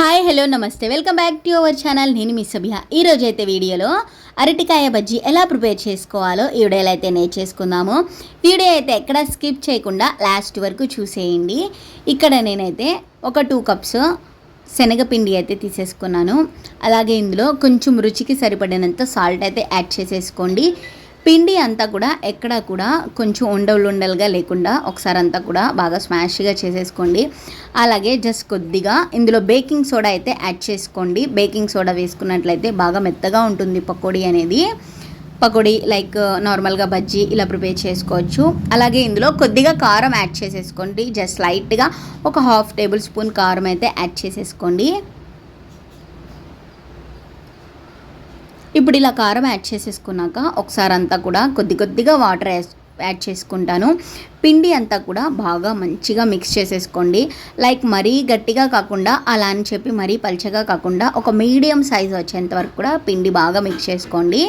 Hi hello నమస్తే. Welcome back to our channel. నేను మీ సభ్య ఈరోజు అయితే వీడియోలో అరటికాయ బజ్జీ ఎలా ప్రిపేర్ చేసుకోవాలో ఈ వీడియోలో అయితే నేర్చేసుకుందాము వీడియో అయితే ఎక్కడ స్కిప్ చేయకుండా లాస్ట్ వరకు చూసేయండి. ఇక్కడ నేనైతే ఒక టూ కప్స్ శనగపిండి అయితే తీసేసుకున్నాను. అలాగే ఇందులో కొంచెం రుచికి సరిపడినంత సాల్ట్ అయితే యాడ్ చేసేసుకోండి. పిండి అంతా కూడా ఎక్కడ కూడా కొంచెం ఉండలు ఉండలుగా లేకుండా ఒకసారి అంతా కూడా బాగా స్మాష్గా చేసేసుకోండి. అలాగే జస్ట్ కొద్దిగా ఇందులో బేకింగ్ సోడా అయితే యాడ్ చేసుకోండి. బేకింగ్ సోడా వేసుకున్నట్లయితే బాగా మెత్తగా ఉంటుంది పకోడీ అనేది. పకోడీ లైక్ నార్మల్గా బజ్జీ ఇలా ప్రిపేర్ చేసుకోవచ్చు. అలాగే ఇందులో కొద్దిగా కారం యాడ్ చేసేసుకోండి. జస్ట్ లైట్గా ఒక హాఫ్ టేబుల్ స్పూన్ కారం అయితే యాడ్ చేసేసుకోండి. ఇప్పుడు ఇలా కారం యాడ్ చేసేసుకున్నాక ఒకసారి అంతా కూడా కొద్ది కొద్దిగా వాటర్ యాడ్ చేసుకుంటాను. పిండి అంతా కూడా బాగా మంచిగా మిక్స్ చేసేసుకోండి. లైక్ మరీ గట్టిగా కాకుండా అలా అని చెప్పి మరీ పల్చగా కాకుండా ఒక మీడియం సైజ్ వచ్చేంత వరకు కూడా పిండి బాగా మిక్స్ చేసుకోండి.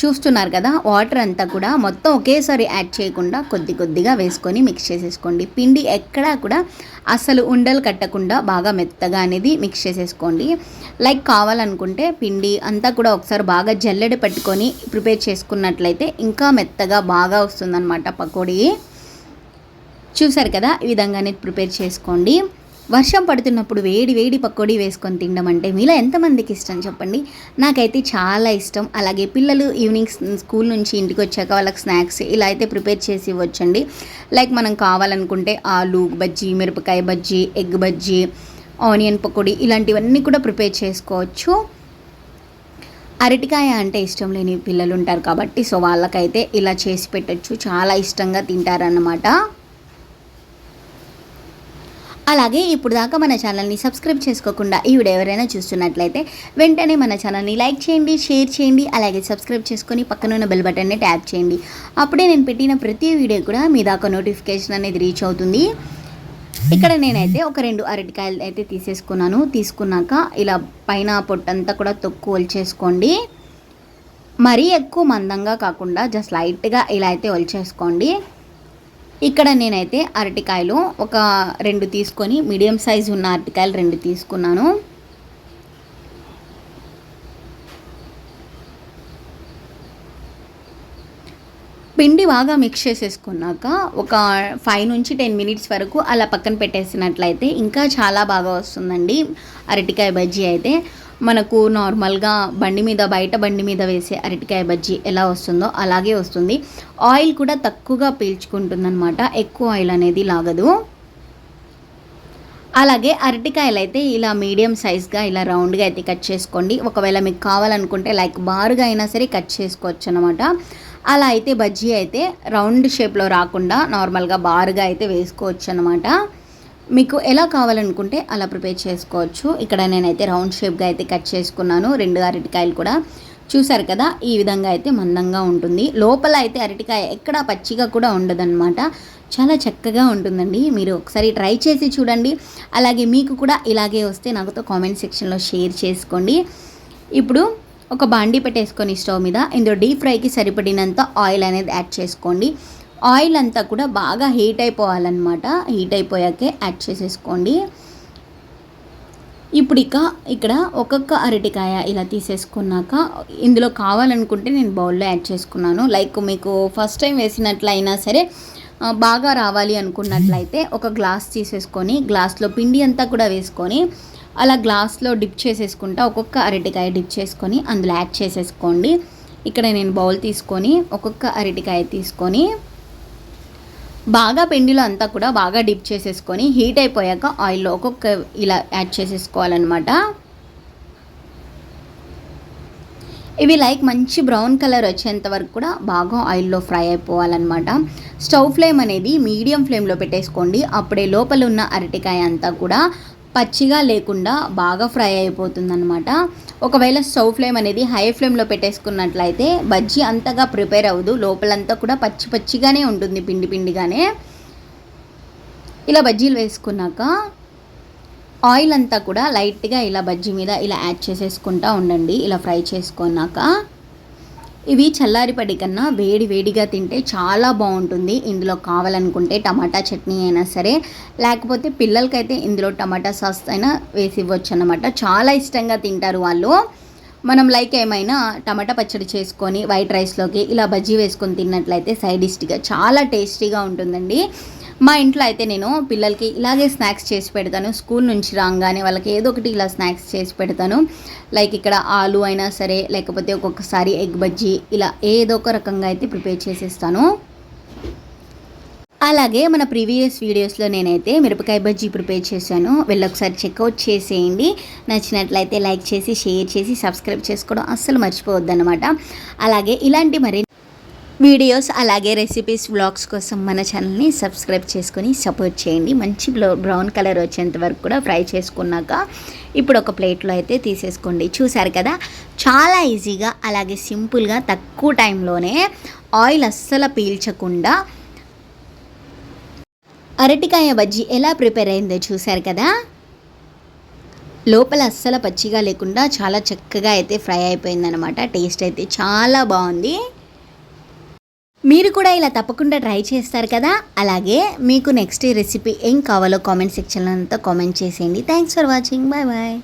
చూస్తున్నారు కదా వాటర్ అంతా కూడా మొత్తం ఒకేసారి యాడ్ చేయకుండా కొద్ది కొద్దిగా వేసుకొని మిక్స్ చేసేసుకోండి. పిండి ఎక్కడా కూడా అసలు ఉండలు కట్టకుండా బాగా మెత్తగా అనేది మిక్స్ చేసేసుకోండి. లైక్ కావాలనుకుంటే పిండి అంతా కూడా ఒకసారి బాగా జల్లెడ పెట్టుకొని ప్రిపేర్ చేసుకున్నట్లయితే ఇంకా మెత్తగా బాగా వస్తుందన్నమాట పకోడీ. చూసారు కదా ఈ విధంగానే ప్రిపేర్ చేసుకోండి. వర్షం పడుతున్నప్పుడు వేడి వేడి పకోడీ వేసుకొని తినడం అంటే మీలో ఎంతమందికి ఇష్టం చెప్పండి? నాకైతే చాలా ఇష్టం. అలాగే పిల్లలు ఈవినింగ్ స్కూల్ నుంచి ఇంటికి వచ్చాక వాళ్ళకి స్నాక్స్ ఇలా అయితే ప్రిపేర్ చేసి ఇవ్వచ్చండి. లైక్ మనం కావాలనుకుంటే ఆలు బజ్జీ మిరపకాయ బజ్జీ ఎగ్ బజ్జీ ఆనియన్ పకోడీ ఇలాంటివన్నీ కూడా ప్రిపేర్ చేసుకోవచ్చు. అరటికాయ అంటే ఇష్టం లేని పిల్లలు ఉంటారు కాబట్టి సో వాళ్ళకైతే ఇలా చేసి పెట్టచ్చు. చాలా ఇష్టంగా తింటారన్నమాట. అలాగే ఇప్పుడు దాకా మన ఛానల్ని సబ్స్క్రైబ్ చేసుకోకుండా ఈ వీడియో ఎవరైనా చూస్తున్నట్లయితే వెంటనే మన ఛానల్ని లైక్ చేయండి షేర్ చేయండి అలాగే సబ్స్క్రైబ్ చేసుకొని పక్కనున్న బెల్ బటన్ని ట్యాప్ చేయండి. అప్పుడే నేను పెట్టిన ప్రతి వీడియో కూడా మీ దాకా నోటిఫికేషన్ అనేది రీచ్ అవుతుంది. ఇక్కడ నేనైతే ఒక రెండు అరటికాయలు అయితే తీసేసుకున్నాను. తీసుకున్నాక ఇలా పైన పొట్టంతా కూడా తొక్కు ఒలిచేసుకోండి. మరీ ఎక్కువ మందంగా కాకుండా జస్ట్ లైట్గా ఇలా అయితే ఒలిచేసుకోండి. ఇక్కడ నేనైతే అరటికాయలు ఒక రెండు తీసుకొని మీడియం సైజు ఉన్న అరటికాయలు రెండు తీసుకున్నాను. పిండి బాగా మిక్స్ చేసేసుకున్నాక ఒక ఫైవ్ నుంచి టెన్ మినిట్స్ వరకు అలా పక్కన పెట్టేసినట్లయితే ఇంకా చాలా బాగా వస్తుందండి. అరటికాయ బజ్జీ అయితే మనకు నార్మల్గా బండి మీద బయట బండి మీద వేసే అరటికాయ బజ్జీ ఎలా వస్తుందో అలాగే వస్తుంది. ఆయిల్ కూడా తక్కువగా పీల్చుకుంటుందన్నమాట. ఎక్కువ ఆయిల్ అనేది లాగదు. అలాగే అరటికాయలు అయితే ఇలా మీడియం సైజ్గా ఇలా రౌండ్గా అయితే కట్ చేసుకోండి. ఒకవేళ మీకు కావాలనుకుంటే లైక్ బారుగా అయినా సరే కట్ చేసుకోవచ్చు అనమాట అలా అయితే బజ్జీ అయితే రౌండ్ షేప్లో రాకుండా నార్మల్గా బారుగా అయితే వేసుకోవచ్చు అనమాట మీకు ఎలా కావాలనుకుంటే అలా ప్రిపేర్ చేసుకోవచ్చు. ఇక్కడ నేనైతే రౌండ్ షేప్గా అయితే కట్ చేసుకున్నాను. రెండు అరటికాయలు కూడా. చూసారు కదా ఈ విధంగా అయితే మందంగా ఉంటుంది. లోపల అయితే అరటికాయ ఎక్కడ పచ్చిగా కూడా ఉండదన్నమాట. చాలా చక్కగా ఉంటుందండి. మీరు ఒకసారి ట్రై చేసి చూడండి. అలాగే మీకు కూడా ఇలాగే వస్తే నాకుతో కామెంట్ సెక్షన్లో షేర్ చేసుకోండి. ఇప్పుడు ఒక బాండీ పెట్టేసుకొని స్టవ్ మీద. ఇందులో డీప్ ఫ్రైకి సరిపడినంత ఆయిల్ అనేది యాడ్ చేసుకోండి. ఆయిల్ అంతా కూడా బాగా హీట్ అయిపోవాలన్నమాట. హీట్ అయిపోయాకే యాడ్ చేసేసుకోండి. ఇప్పుడు ఇక ఇక్కడ ఒక్కొక్క అరటికాయ ఇలా తీసేసుకున్నాక ఇందులో కావాలనుకుంటే నేను బౌల్లో యాడ్ చేసుకున్నాను. లైక్ మీకు ఫస్ట్ టైం వేసినట్లయినా సరే బాగా రావాలి అనుకున్నట్లయితే ఒక గ్లాస్ తీసేసుకొని గ్లాస్లో పిండి అంతా కూడా వేసుకొని అలా గ్లాస్లో డిప్ చేసేసుకుంటా ఒక్కొక్క అరటికాయ డిప్ చేసుకొని అందులో యాడ్ చేసేసుకోండి. ఇక్కడ నేను బౌల్ తీసుకొని ఒక్కొక్క అరటికాయ తీసుకొని బాగా పిండిలో అంతా కూడా బాగా డిప్ చేసేసుకొని హీట్ అయిపోయాక ఆయిల్లో ఒక్కొక్క ఇలా యాడ్ చేసేసుకోవాలన్నమాట. ఇవి లైక్ మంచి బ్రౌన్ కలర్ వచ్చేంత వరకు కూడా బాగా ఆయిల్లో ఫ్రై అయిపోవాలన్నమాట. స్టవ్ ఫ్లేమ్ అనేది మీడియం ఫ్లేమ్లో పెట్టేసుకోండి. అప్పుడే లోపల ఉన్న అరటికాయ అంతా కూడా పచ్చిగా లేకుండా బాగా ఫ్రై అయిపోతుందన్నమాట. ఒకవేళ స్టవ్ ఫ్లేమ్ అనేది హై ఫ్లేమ్లో పెట్టేసుకున్నట్లయితే బజ్జీ అంతగా ప్రిపేర్ అవ్వదు. లోపలంతా కూడా పచ్చి పచ్చిగానే ఉంటుంది పిండి పిండిగానే. ఇలా బజ్జీలు వేసుకున్నాక ఆయిల్ అంతా కూడా లైట్గా ఇలా బజ్జీ మీద ఇలా యాడ్ చేసేసుకుంటా ఉండండి. ఇలా ఫ్రై చేసుకున్నాక ఇవి చల్లారిపడి కన్నా వేడి వేడిగా తింటే చాలా బాగుంటుంది. ఇందులో కావాలనుకుంటే టమాటా చట్నీ అయినా సరే లేకపోతే పిల్లలకైతే ఇందులో టమాటా సాస్ అయినా వేసి ఇవ్వచ్చు అనమాట చాలా ఇష్టంగా తింటారు వాళ్ళు. మనం లైక్ ఏమైనా టమాటా పచ్చడి చేసుకొని వైట్ రైస్లోకి ఇలా బజ్జీ వేసుకొని తిన్నట్లయితే సైడ్ డిష్గా చాలా టేస్టీగా ఉంటుందండి. మా ఇంట్లో అయితే నేను పిల్లలకి ఇలాగే స్నాక్స్ చేసి పెడతాను. స్కూల్ నుంచి రాగానే వాళ్ళకి ఏదో ఒకటి ఇలా స్నాక్స్ చేసి పెడతాను. లైక్ ఇక్కడ ఆలు అయినా సరే లేకపోతే ఒక్కొక్కసారి ఎగ్ బజ్జీ ఇలా ఏదో ఒక రకంగా అయితే ప్రిపేర్ చేసేస్తాను. అలాగే మన ప్రీవియస్ వీడియోస్లో నేనైతే మిరపకాయ బజ్జీ ప్రిపేర్ చేశాను. వెళ్ళొకసారి చెక్అవుట్ చేసేయండి. నచ్చినట్లయితే లైక్ చేసి షేర్ చేసి సబ్స్క్రైబ్ చేసుకోవడం అస్సలు మర్చిపోవద్దన్నమాట అలాగే ఇలాంటి మరి వీడియోస్ అలాగే రెసిపీస్ వ్లాగ్స్ కోసం మన ఛానల్ని సబ్స్క్రైబ్ చేసుకొని సపోర్ట్ చేయండి. మంచి బ్రౌన్ కలర్ వచ్చేంత వరకు కూడా ఫ్రై చేసుకున్నాక ఇప్పుడు ఒక ప్లేట్లో అయితే తీసేసుకోండి. చూసారు కదా? చాలా ఈజీగా అలాగే సింపుల్గా తక్కువ టైంలోనే ఆయిల్ అస్సలు పీల్చకుండా అరటికాయ బజ్జీ ఎలా ప్రిపేర్ అయిందో చూశారు కదా? లోపల అస్సలు పచ్చిగా లేకుండా చాలా చక్కగా అయితే ఫ్రై అయిపోయిందనమాట టేస్ట్ అయితే చాలా బాగుంది. మీరు కూడా ఇలా తప్పకుండా ట్రై చేస్తారు కదా? అలాగే మీకు నెక్స్ట్ రెసిపీ ఏం కావాలో కామెంట్ సెక్షన్లో అంతా కామెంట్ చేసేయండి. Thanks for watching. Bye bye